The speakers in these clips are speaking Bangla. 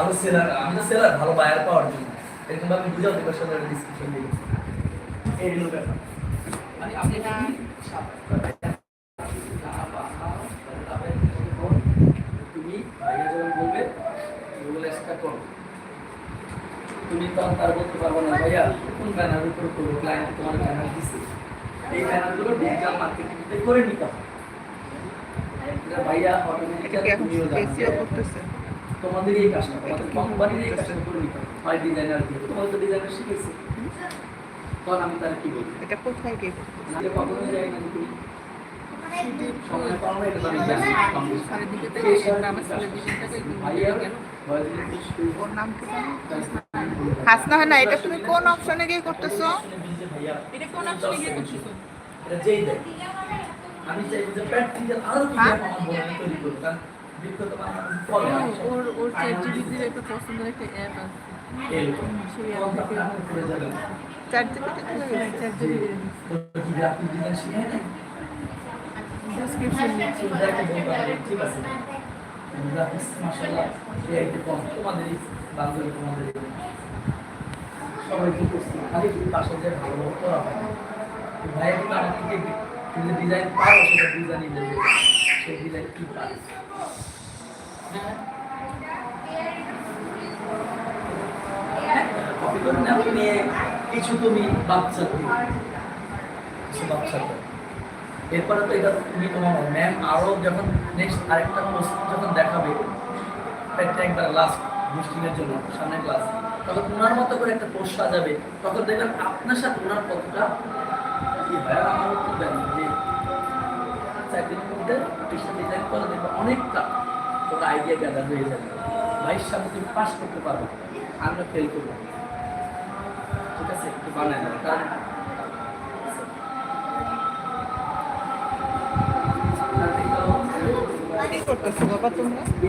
ভালো সেলার আমি তো সেলার ভালো বায়ার পাওয়ার জন্য। এরকম ভাবে বুঝাও দেবার সাথে ডিসক্রিপশন দিয়ে। এই হলো ব্যাপার। মানে আপনি তুমি ভাইয়া যখন বলবে গুগলে স্টার্ট করো। তুমি তখন তার বলতে পারব না ভাইয়া কোন ব্যানার উপর করব ক্লায়েন্ট তোমার ব্যানার দিচ্ছে এই ব্যানারগুলো ডিজিটাল মার্কেটিংতে করে নিতে হবে। ভাইয়া অটোমেটিক্যালি তুমিও জানো করতেছে তোমাদের এই কাজটা তোমাদের কোম্পানির এই কাজটা করে নিতে হয় ডিজাইনার দিয়ে তোমাদের তো ডিজাইনার শিখেছে। তখন আমি তার কি বলব? এটা কোথায় গিয়ে কখনো যাই না তুমি সময় পাও না এটা আমি জানি ওর নাম কি হাসনা হয় না এটা তুমি কোন অপশনে গিয়ে করতেছো? এটা কোন অপশনে গিয়ে করছিস এটা যেই দেয় আমি চাইব যে প্র্যাকটিক্যাল আরও কি? আমার তৈরি ওর ওর একটা পছন্দের একটা অ্যাপ আছে। সেই থেকে ডিজাইন সাবস্ক্রিপশন নিচ্ছি ঠিক আছে গ্রাফিক্স মাশাআল্লাহ কম তোমাদেরই বান্ধবী তোমাদেরই খালি পাশে যে ভালো করা হয় ভাইয়া কিন্তু আমার থেকে ডিজাইন পারো সেটা ডিজাইনই দেবে ডিজাইন কি হ্যাঁ? কিছু তুমি বাচ্চা কিছু বাচ্চা এরপরে তো এটা তুমি তোমার ম্যাম আরও যখন নেক্সট আরেকটা যখন দেখাবে একটা একবার লাস্ট বুস্টিংয়ের জন্য, সামনের ক্লাস তখন ওনার মতো করে একটা পোস্ট সাজাবে। তখন দেখবেন আপনার সাথে ওনার কতটা কি হয়, আমার উত্তর দেন যে মধ্যে পৃষ্ঠা ডিজাইন করে দেখবে অনেকটা ওটা আইডিয়া গ্যাদার হয়ে যাবে। ভাইয়ের সামনে তুমি পাস করতে পারবে আমরা ফেল করব। ঠিক আছে? একটু বানায় দেবো কারণ করতেছো বাবা তোমরা কি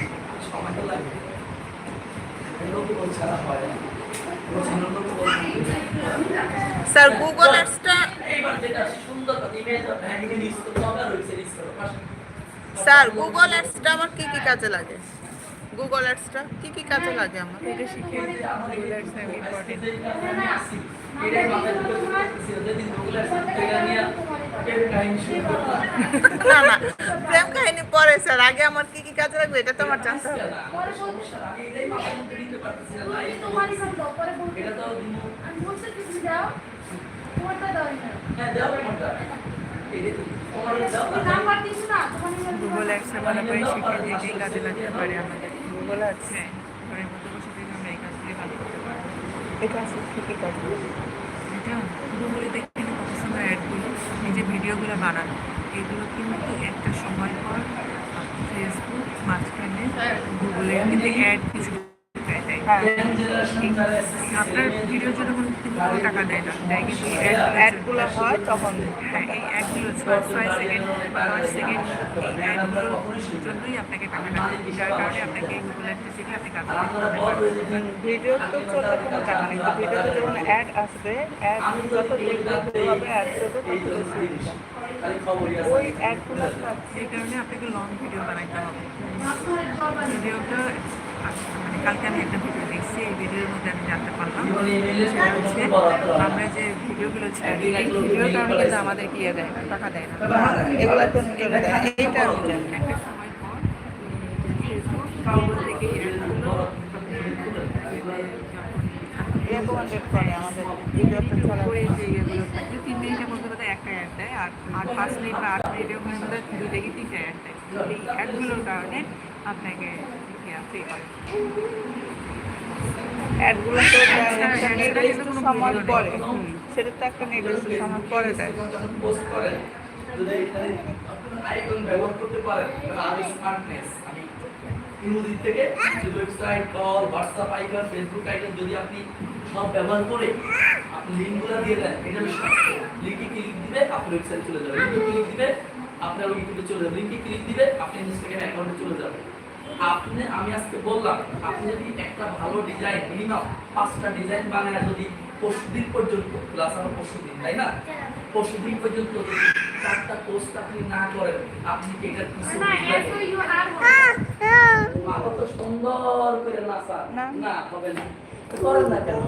ইউজ করতে হবে স্যার গুগল অ্যাডসটা আমার কি কি কাজে লাগে? গুগল অ্যাডসটা কি কি কাজে লাগে আমার? এটা শিখে গুগল অ্যাডস আমি ইম্পর্টেন্ট এটাই মাথায় ঢুকে ঢুকে গুগল অ্যাডস এটা নিয়ে কেউ শুরু না না পরে স্যার আগে আমার কি কি কাজে লাগবে? এটা তো আমার জানতে হবে। হ্যাঁ, গুগল অ্যাডসে মনে করে শিখে যে যেই কাজে লাগতে পারে আমাদের। গুগল আছে। ঘরের মধ্যে বসে থেকে আমরা এই কাজগুলি ভালো করতে পারি এটা আছে কি কি কাজ এটা গুগলে দেখতে কত সুন্দর অ্যাডগুলো এই যে ভিডিওগুলো বানানো এগুলো কিন্তু একটা সময় পর ফেসবুক মাঝখানে গুগলে কিন্তু অ্যাড কিছু দেয় দেয়। হ্যাঁ আপনার ভিডিওর জন্য কোনো টাকা দেয় না দেয় কিন্তু অ্যাডগুলো হয় তখন হ্যাঁ এই অ্যাডগুলো ছয় ছয় সেকেন্ড পাঁচ সেকেন্ড এই অ্যাডগুলোর জন্যই আপনাকে টাকাটা দেয়। যার কারণে আপনাকে শিখে আপনি কাজ ভিডিও তো চলতে কোনো টাকা নেই ভিডিওতে যখন অ্যাড আসবে অ্যাড যত দেখতে হবে অ্যাড। ওই অ্যাডগুলো এই কারণে আপনাকে লং ভিডিও বানাইতে হবে ভিডিওটা আচ্ছা, মানে কালকে আমি একটা ভিডিও দেখছি এই ভিডিওর মধ্যে আমি জানতে পারলাম কোনো হচ্ছে আমরা যে ভিডিওগুলো ছাড়ি এই কারণে কিন্তু আমাদেরকে ইয়ে দেয় না টাকা দেয় না। এগুলো তো এইটা একটা সময় পর ফেসবুক থেকে রেকমেন্ডেড করে আমাদের ভিডিওতে চলা করে যে ইয়েগুলো থাকে তিন মিনিটের মধ্যে বোধহয় একটা অ্যাড দেয় আর আর পাঁচ মিনিট বা আট মিনিটের মধ্যে দুই থেকে তিনটে অ্যাড দেয়। এই অ্যাডগুলোর কারণে আপনাকে অ্যাডগুলো তো একটা নির্দিষ্ট সময় পরে সেটা তো একটা নির্দিষ্ট সময় পরে দেয়। পোস্ট করেন যদি এখানে আইকন ব্যবহার করতে পারেন তাহলে আরও স্মার্টনেস আমি ইউজি থেকে website call WhatsApp icon Facebook icon যদি আপনি সব ব্যবহার করে আপনি লিঙ্কগুলো দিয়ে দেন এটা লিঙ্কে ক্লিক দিবে আপনি ওয়েবসাইট চলে যাবে। লিঙ্কে ক্লিক দিবে আপনার ইউটিউবে চলে যাবে। লিঙ্কে ক্লিক দিবে আপনি ইনস্টাগ্রাম অ্যাকাউন্টে চলে যাবে আপনি আমি আজকে বললাম আপনি যদি একটা ভালো ডিজাইন মিনিমাম পাঁচটা ডিজাইন বানায় যদি পরশু দিন পর্যন্ত ক্লাস আমার পরশু দিন তাই না? পরশু দিন পর্যন্ত চারটা পোস্ট আপনি না করেন আপনি কি এটার কিছু না বুঝবেন? এসো ইউ আর মাথা তো সুন্দর করে নাচা। না হবে না। করেন না কেন?